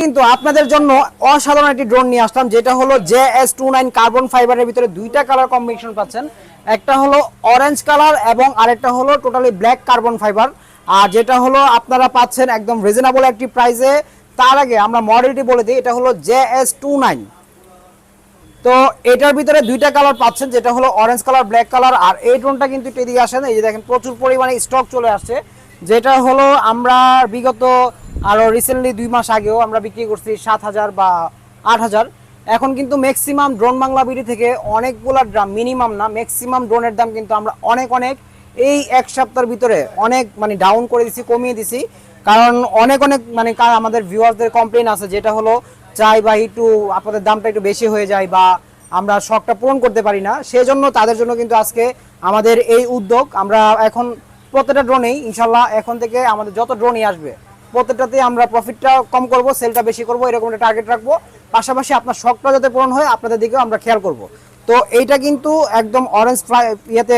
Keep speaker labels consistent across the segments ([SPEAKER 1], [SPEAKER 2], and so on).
[SPEAKER 1] কিন্তু আপনাদের জন্য অসাধারণ একটি ড্রোন নিয়ে আসলাম, যেটা হলো J S two nine carbon ফাইবারের ভিতরে দুইটা কালার কম্বিনেশন পাচ্ছেন। একটা হলো অরেঞ্জ কালার এবং আরেকটা হলো টোটালি ব্ল্যাক কার্বন ফাইবার আর যেটা হলো আপনারা পাচ্ছেন একদম রিজনেবল একটি প্রাইসে তার আগে আমরা মডেলটি বলে দিই, এটা হলো জে এস টু নাইন। তো এটার ভিতরে দুইটা কালার পাচ্ছেন, যেটা হলো অরেঞ্জ কালার ব্ল্যাক কালার আর এই ড্রোনটা কিন্তু এদিকে আসেন, এই যে দেখেন প্রচুর পরিমাণে স্টক চলে আসছে। যেটা হলো আমরা বিগত আরও রিসেন্টলি দুই মাস আগেও আমরা বিক্রি করছি সাত হাজার বা আট হাজার। এখন কিন্তু ম্যাক্সিমাম ড্রোন বাংলা বিডি থেকে অনেকগুলা দাম মিনিমাম না ম্যাক্সিমাম ড্রোনের দাম কিন্তু আমরা অনেক অনেক। এই এক সপ্তাহের ভিতরে অনেক মানে ডাউন করে দিছি, কমিয়ে দিছি। কারণ অনেক অনেক মানে আমাদের ভিউয়ারদের কমপ্লেন আছে, যেটা হলো চাই বা একটু আপনাদের দামটা একটু বেশি হয়ে যায় বা আমরা শখটা পূরণ করতে পারি না। সেই জন্য তাদের জন্য কিন্তু আজকে আমাদের এই উদ্যোগ। আমরা এখন প্রত্যেকটা ড্রোনেই ইনশাল্লাহ এখন থেকে আমাদের যত ড্রোনই আসবে প্রত্যেকটাতে আমরা প্রফিটটা কম করব সেলটা বেশি করব, এরকম একটা টার্গেট রাখব। পাশাপাশি আপনার শখটা যাতে পূরণ হয়, আপনাদের দিকেও আমরা খেয়াল করব। তো এইটা কিন্তু একদম অরেঞ্জ ইয়েতে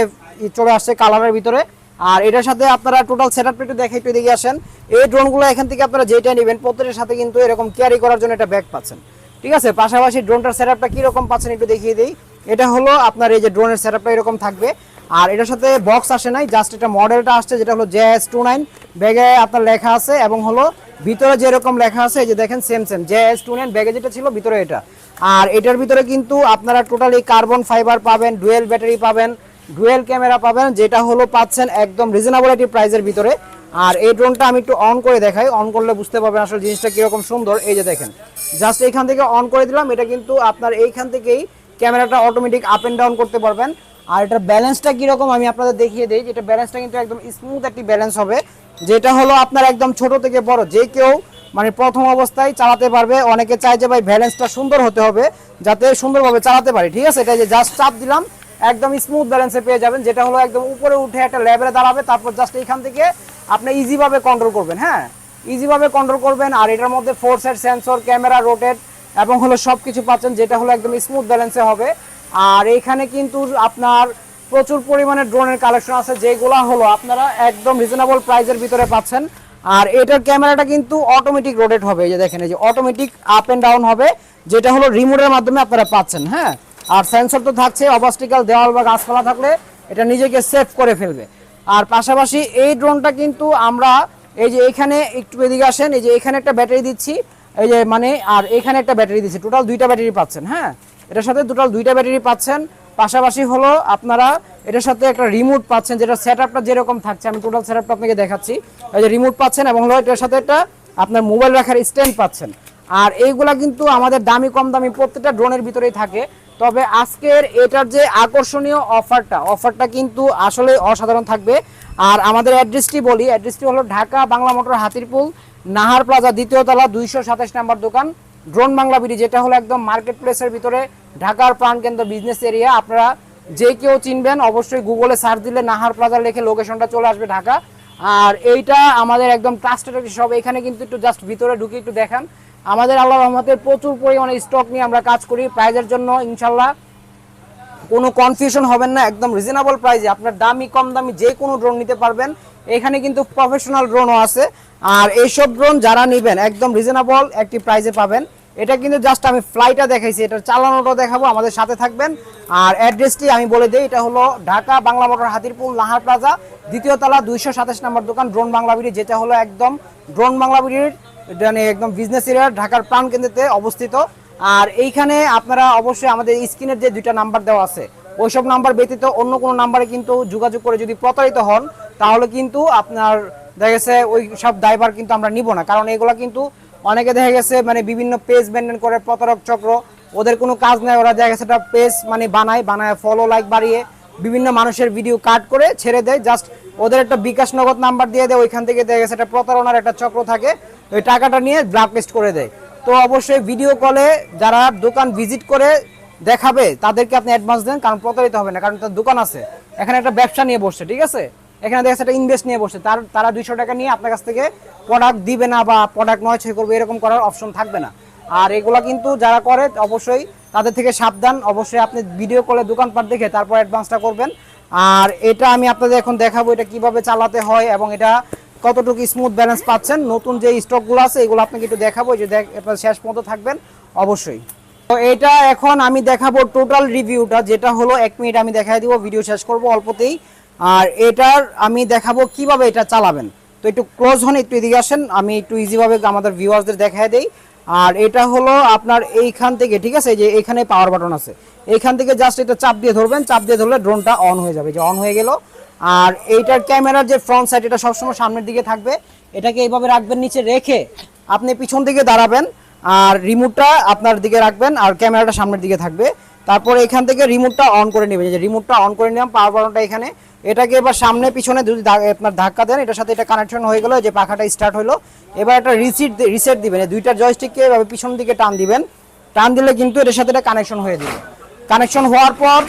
[SPEAKER 1] চলে আসছে কালারের ভিতরে। আর এটার সাথে আপনারা টোটাল সেট আপটা একটু দেখে একটু দিকে আসেন। এই ড্রোনগুলো এখান থেকে আপনারা যেটা নেবেন, প্রত্যেকের সাথে কিন্তু এরকম ক্যারি করার জন্য একটা ব্যাগ পাচ্ছেন। ঠিক আছে? পাশাপাশি ড্রোনটার সেট আপটা কীরকম পাচ্ছেন একটু দেখিয়ে দিই। এটা হলো আপনার এই যে ড্রোনের সেট আপটা এরকম থাকবে। আর এটার সাথে বক্স আসে নাই জাস্ট এটা মডেলটা আসছে, যেটা হলো জে এস টু নাইন ব্যাগে আপনার লেখা আছে এবং হলো ভিতরে যেরকম লেখা আছে, এই যে দেখেন same same J S two nine ব্যাগে যেটা ছিল ভিতরে এটা। আর এটার ভিতরে কিন্তু আপনারা টোটালি কার্বন ফাইবার পাবেন ডুয়েল ব্যাটারি পাবেন ডুয়েল ক্যামেরা পাবেন, যেটা হলো পাচ্ছেন একদম রিজনেবল একটি প্রাইসের ভিতরে। আর এই ড্রোনটা আমি একটু অন করে দেখাই। অন করলে বুঝতে পারবেন আসলে জিনিসটা কীরকম সুন্দর। এই যে দেখেন জাস্ট এইখান থেকে অন করে দিলাম। এটা কিন্তু আপনার এইখান থেকেই ক্যামেরাটা অটোমেটিক আপ এন্ড ডাউন করতে পারবেন। আর এটার ব্যালেন্সটা কীরকম আমি আপনাদের দেখিয়ে দিই। যেটা ব্যালেন্সটা কিন্তু একদম স্মুথ একটি ব্যালেন্স হবে। যেটা হলো আপনার একদম ছোট থেকে বড়। যে কেউ মানে প্রথম অবস্থায় চালাতে পারবে, অনেকে চায় যে ভাই ব্যালেন্সটা সুন্দর হতে হবে, যাতে সুন্দরভাবে চালাতে পারি। ঠিক আছে? এটা যে জাস্ট চাপ দিলাম, একদম স্মুথ ব্যালেন্সে পেয়ে যাবেন। যেটা হলো একদম উপরে উঠে একটা লেভেলে দাঁড়াবে। তারপর জাস্ট এইখান থেকে আপনি ইজিভাবে কন্ট্রোল করবেন হ্যাঁ? ইজিভাবে কন্ট্রোল করবেন। আর এটার মধ্যে four side sensor camera rotate এবং হলো সব কিছু পাচ্ছেন, যেটা হলো একদম স্মুথ ব্যালেন্সে হবে। আর এইখানে কিন্তু আপনার প্রচুর পরিমাণে ড্রোনের কালেকশন আছে, যেগুলো হলো আপনারা একদম রিজনেবল প্রাইজের ভিতরে পাচ্ছেন। আর এটার ক্যামেরাটা কিন্তু অটোমেটিক রোটেট হবে, এই যে দেখেন, এই যে অটোমেটিক আপ এন্ড ডাউন হবে, যেটা হলো রিমোটের মাধ্যমে আপনারা পাচ্ছেন হ্যাঁ? আর সেন্সর তো থাকছে অবস্টিক্যাল দেওয়াল বা গাছপালা থাকলে এটা নিজেকে সেভ করে ফেলবে। আর পাশাপাশি এই ড্রোনটা কিন্তু আমরা, এই যে এখানে একটু এদিকে আসেন, এই যে এখানে একটা ব্যাটারি দিচ্ছি। এই যে মানে আর এখানে একটা ব্যাটারি দিচ্ছি টোটাল দুইটা ব্যাটারি পাচ্ছেন হ্যাঁ? এটার সাথে টোটাল দুইটা ব্যাটারি পাচ্ছেন। পাশাপাশি হলো আপনারা এটার সাথে একটা রিমোট পাচ্ছেন, যেটা সেট আপটা যেরকম থাকছে। আমি টোটাল সেট আপটা আপনাকে দেখাচ্ছি। এই যে রিমোট পাচ্ছেন এবং হলো এটার সাথে একটা আপনার মোবাইল রাখার স্ট্যান্ড পাচ্ছেন। আর এইগুলা কিন্তু আমাদের দামি, কম দামি প্রত্যেকটা ড্রোনের ভিতরেই থাকে। তবে আজকের এটার যে আকর্ষণীয় অফারটা অফারটা কিন্তু আসলে অসাধারণ থাকবে। আর আমাদের অ্যাড্রেসটি বলি অ্যাড্রেসটি হলো ঢাকা বাংলা মোটর হাতিরপুল নাহার প্লাজা দ্বিতীয় তলা, দুইশো সাতাশ নাম্বার দোকান। ড্রোন বাংলা বিডি, যেটা হলো একদম মার্কেট প্লেসের ভিতরে ঢাকার প্রাণকেন্দ্র বিজনেস এরিয়া আপনারা যে কেউ চিনবেন, অবশ্যই গুগলে সার্চ দিলে নাহার প্লাজা লিখে লোকেশনটা চলে আসবে ঢাকা। আর এইটা আমাদের একদম ট্রাস্টেড একটি সব এখানে কিন্তু একটু জাস্ট ভিতরে ঢুকে একটু দেখান। আমাদের আল্লাহ রহমতের প্রচুর পরিমাণে স্টক নিয়ে আমরা কাজ করি। প্রাইজের জন্য ইনশাল্লাহ কোনো কনফিউশন হবেন না। একদম রিজনেবল প্রাইসে আপনার দামি, কম দামি যে কোনো ড্রোন নিতে পারবেন। এখানে কিন্তু প্রফেশনাল ড্রোনও আছে। আর এইসব ড্রোন যারা নেবেন, একদম রিজনেবল একটি প্রাইসে পাবেন। এটা কিন্তু জাস্ট আমি ফ্লাইটটা দেখাইছি এটা চালানোটা দেখাবো, আমাদের সাথে থাকবেন। আর অ্যাড্রেসটি আমি বলে দিই, এটা হলো ঢাকা বাংলা মোটর হাতিরপুল নাহার প্লাজা, দ্বিতীয় তলা দুইশো সাতাশ নম্বর দোকান ড্রোন বাংলা বিড়ি, যেটা হলো একদম ড্রোন বাংলা বিড়ির মানে একদম বিজনেস এরিয়া ঢাকার প্রাণ কেন্দ্রতে অবস্থিত। আর এইখানে আপনারা অবশ্যই আমাদের স্ক্রিনের যে দুইটা নাম্বার দেওয়া আছে, ওইসব নাম্বার ব্যতীত অন্য কোনো নাম্বারে কিন্তু যোগাযোগ করে যদি প্রতারিত হন তাহলে কিন্তু আপনার দেখা গেছে ওই সব দায়ভার কিন্তু আমরা নিব না। কারণ এগুলো কিন্তু অনেকে দেখা গেছে মানে বিভিন্ন পেজ মেনটেন করে, প্রতারক চক্র, ওদের কোনো কাজ নেই। ওরা দেখা গেছে একটা পেজ মানে বানায় বানায় ফলো লাইক বাড়িয়ে বিভিন্ন মানুষের ভিডিও কাট করে ছেড়ে দেয়। জাস্ট ওদের একটা বিকাশ নগদ নাম্বার দিয়ে দেয়, ওইখান থেকে দেখা গেছে একটা প্রতারণার একটা চক্র থাকে, ওই টাকাটা নিয়ে ব্ল্যাকলিস্ট করে দেয়। তো অবশ্যই ভিডিও কলে যারা দোকান ভিজিট করে দেখাবে, তাদেরকে আপনি অ্যাডভান্স দেন, কারণ প্রতারিত হবে না, কারণ তার দোকান আছে। এখানে একটা ব্যবসা নিয়ে বসছে, ঠিক আছে? এখানে দেখা একটা ইনভেস্ট নিয়ে বসে তার, তারা দুইশো টাকা নিয়ে আপনার কাছ থেকে প্রোডাক্ট দিবে না বা প্রোডাক্ট নয় ছয় করবে, এরকম করার অপশন থাকবে না। আর এগুলা কিন্তু যারা করে, অবশ্যই তাদের থেকে সাবধান। অবশ্যই আপনি ভিডিও কলে দোকানপাট দেখে তারপর অ্যাডভান্সটা করবেন। আর এটা আমি আপনাদের এখন দেখাবো এটা কীভাবে চালাতে হয় এবং এটা কতটুকু স্মুথ ব্যালেন্স পাচ্ছেন। নতুন যে স্টকগুলো আছে, এগুলো আপনাকে একটু দেখাবো যে দেখ, আপনারা শেষ পর্যন্ত থাকবেন, অবশ্যই। তো এটা এখন আমি দেখাবো টোটাল রিভিউটা যেটা হলো এক মিনিট আমি দেখাই দিব ভিডিও শেষ করব, অল্পতেই আর এটার আমি দেখাবো কীভাবে এটা চালাবেন। তো একটু ক্লোজ হন, একটু এদিকে আসেন, আমি একটু ইজিভাবে আমাদের ভিউয়ার্সদের দেখাই দেই। আর এটা হলো আপনার এইখান থেকে, ঠিক আছে? যে এখানে পাওয়ার বাটন আছে। এইখান থেকে জাস্ট এটা চাপ দিয়ে ধরবেন, চাপ দিয়ে ধরলে ড্রোনটা অন হয়ে যাবে। যে অন হয়ে গেল। আর এইটার ক্যামেরার যে ফ্রন্ট সাইড এটা সবসময় সামনের দিকে থাকবে। এটাকে এইভাবে রাখবেন, নিচে রেখে আপনি পিছন দিকে দাঁড়াবেন। আর রিমোটটা আপনার দিকে রাখবেন, আর ক্যামেরাটা সামনের দিকে থাকবে। তারপরে এখান থেকে রিমোটটা অন করে নেবেন। যে রিমোটটা অন করে নিলাম পাওয়ার বাটনটা এখানে। এটাকে এবার সামনে পিছনে যদি আপনার ধাক্কা দেন, এটার সাথে এটা কানেকশন হয়ে গেলো যে পাখাটা স্টার্ট হলো। এবার একটা রিসিট রিসেট দিবেন দুইটা জয়স্টিককে এভাবে পিছন দিকে টান দিবেন। টান দিলে কিন্তু এটার সাথে এটা কানেকশন হয়ে দিবে কানেকশন হওয়ার পর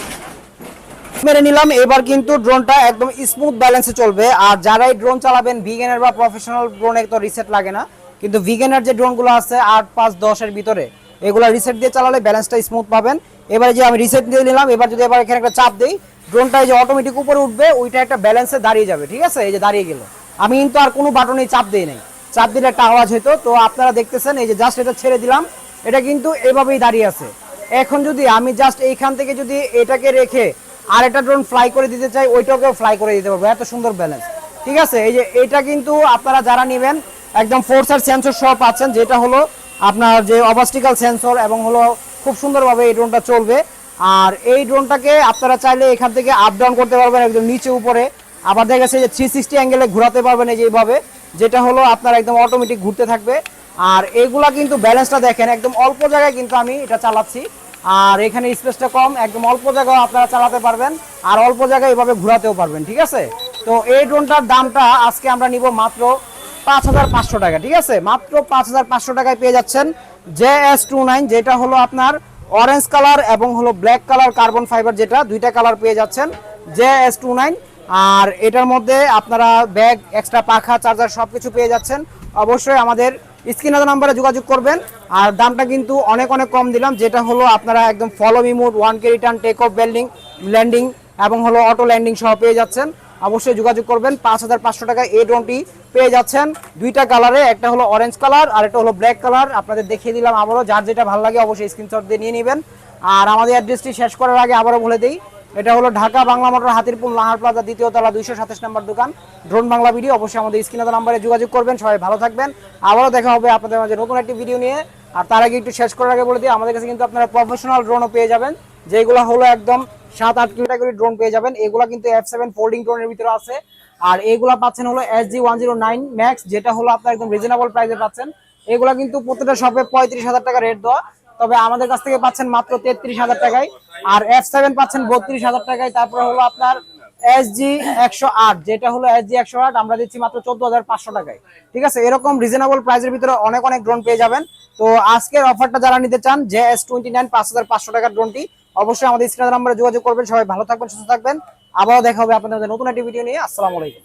[SPEAKER 1] মেরে নিলাম, এবার কিন্তু ড্রোনটা একদম স্মুথ ব্যালেন্সে চলবে। আর যারাই ড্রোন চালাবেন ভিগেনার বা প্রফেশনাল ড্রোনে তো রিসেট লাগে না। কিন্তু ভিগেনার যে ড্রোনগুলো আছে, আট, পাঁচ, দশের ভিতরে এগুলো রিসেট দিয়ে চালালে ব্যালেন্সটা স্মুথ পাবেন। এবারে যে আমি রিসেট দিয়ে নিলাম, এবার যদি এবার এখানে একটা চাপ দিই ড্রোনটা যে অটোমেটিক উপরে উঠবে, ওইটা একটা ব্যালেন্সে দাঁড়িয়ে যাবে, ঠিক আছে? এই যে দাঁড়িয়ে গেল। আমি কিন্তু আর কোনো বাটনেই চাপ দিই নাই। চাপ দিলে একটা আওয়াজ হতো তো আপনারা দেখতেছেন, এই যে জাস্ট এটা ছেড়ে দিলাম। এটা কিন্তু এভাবেই দাঁড়িয়ে আছে। এখন যদি আমি জাস্ট এইখান থেকে যদি এটাকে রেখে আর একটা ড্রোন ফ্লাই করে দিতে চাই, ওইটাকেও ফ্লাই করে দিতে পারব। এত সুন্দর ব্যালেন্স ঠিক আছে? এই যে এটা কিন্তু আপনারা যারা নেবেন, একদম ফোর্সার সেন্সর সহ পাচ্ছেন, যেটা হলো আপনার যে অবাস্টিক্যাল সেন্সর এবং হলো খুব সুন্দরভাবে এই ড্রোনটা চলবে। আর এই ড্রোনটাকে আপনারা চাইলে এখান থেকে আপ ডাউন করতে পারবেন, একদম নিচে উপরে। আবার দেখা গেছে যে থ্রি সিক্সটি অ্যাঙ্গেলে ঘোরাতে পারবেন এই যে এইভাবে, যেটা হলো আপনার একদম অটোমেটিক ঘুরতে থাকবে। আর এইগুলা কিন্তু ব্যালেন্সটা দেখেন, একদম অল্প জায়গায় কিন্তু আমি এটা চালাচ্ছি। আর এখানে স্পেসটা কম, একদম অল্প জায়গায় আপনারা চালাতে পারবেন। আর অল্প জায়গায় এভাবে ঘোরাতেও পারবেন, ঠিক আছে? তো এই ড্রোনটার দামটা আজকে আমরা নিব মাত্র পাঁচ হাজার পাঁচশো টাকা, ঠিক আছে? মাত্র পাঁচ হাজার পাঁচশো টাকায় পেয়ে যাচ্ছেন জে এস টু নাইন, যেটা হলো আপনার অরেঞ্জ কালার এবং হলো ব্ল্যাক কালার কার্বন ফাইবার যেটা দুইটা কালার পেয়ে যাচ্ছেন জে এস টু নাইন। আর এটার মধ্যে আপনারা ব্যাগ এক্সট্রা পাখা চার্জার সব কিছু পেয়ে যাচ্ছেন। অবশ্যই আমাদের স্ক্রিনার নাম্বারে যোগাযোগ করবেন। আর দামটা কিন্তু অনেক অনেক কম দিলাম, যেটা হলো আপনারা একদম follow me mode one key return take off welding landing এবং হলো অটো ল্যান্ডিং সহ পেয়ে যাচ্ছেন। অবশ্যই যোগাযোগ করবেন। পাঁচ হাজার পাঁচশো টাকা এই ড্রোনটি পেয়ে যাচ্ছেন। দুইটা কালারে, একটা হলো অরেঞ্জ কালার আর একটা হলো ব্ল্যাক কালার আপনাদের দেখিয়ে দিলাম আবারও, যার যেটা ভালো লাগে অবশ্যই স্ক্রিনশট দিয়ে নিয়ে নেবেন। আর আমাদের অ্যাড্রেসটি শেষ করার আগে আবারও বলে দিই, এটা হলো ঢাকা বাংলা মোটর হাতিরপুল নাহার প্লাজা দ্বিতীয় তলা দুইশো সাতাশ নম্বর দোকান। ড্রোন বাংলা ভিডিও, অবশ্যই আমাদের স্ক্রিনে নাম্বারে যোগাযোগ করবেন। সবাই ভালো থাকবেন। আবারও দেখা হবে আপনাদের মাঝে নতুন একটি ভিডিও নিয়ে। আর তার আগে একটু শেষ করার আগে বলে দিই, আমাদের কাছে কিন্তু আপনারা প্রফেশনাল ড্রোনও পেয়ে যাবেন। যেগুলো হলো একদম সাত আট ক্যাটাগরি ড্রোন পেয়ে যাবেন। এগুলো কিন্তু এফ সেভেন ফোল্ডিং ড্রোনের ভিতরে আছে। আর এগুলা পাচ্ছেন হলো S G one zero nine max যেটা হলো আপনার একদম রিজনেবল প্রাইসে পাচ্ছেন। এগুলা কিন্তু প্রত্যেকটা শপে পঁয়ত্রিশ হাজার টাকা রেট দেওয়া। তবে আমাদের কাছ থেকে পাচ্ছেন মাত্র তেত্রিশ হাজার টাকায়। আর এফ সেভেন পাচ্ছেন বত্রিশ হাজার টাকায়। তারপরে হলো আপনার এস জি একশো আট, যেটা হলো এস জি একশো আট, আমরা দিচ্ছি মাত্র চোদ্দ হাজার পাঁচশো টাকায়। ঠিক আছে? এরকম রিজনেবল প্রাইসের ভিতরে অনেক অনেক ড্রোন পেয়ে যাবেন। তো আজকের অফারটা যারা নিতে চান, যে এস টোয়েন্টি নাইন পাঁচ হাজার পাঁচশো টাকার ড্রোনটি অবশ্যই আমাদের স্ক্রিনের নাম্বারে যোগাযোগ করবেন। সবাই ভালো থাকবেন, সুস্থ থাকবেন। আবারও দেখা হবে আপনাদের নতুন একটি ভিডিও নিয়ে। আসসালামু আলাইকুম।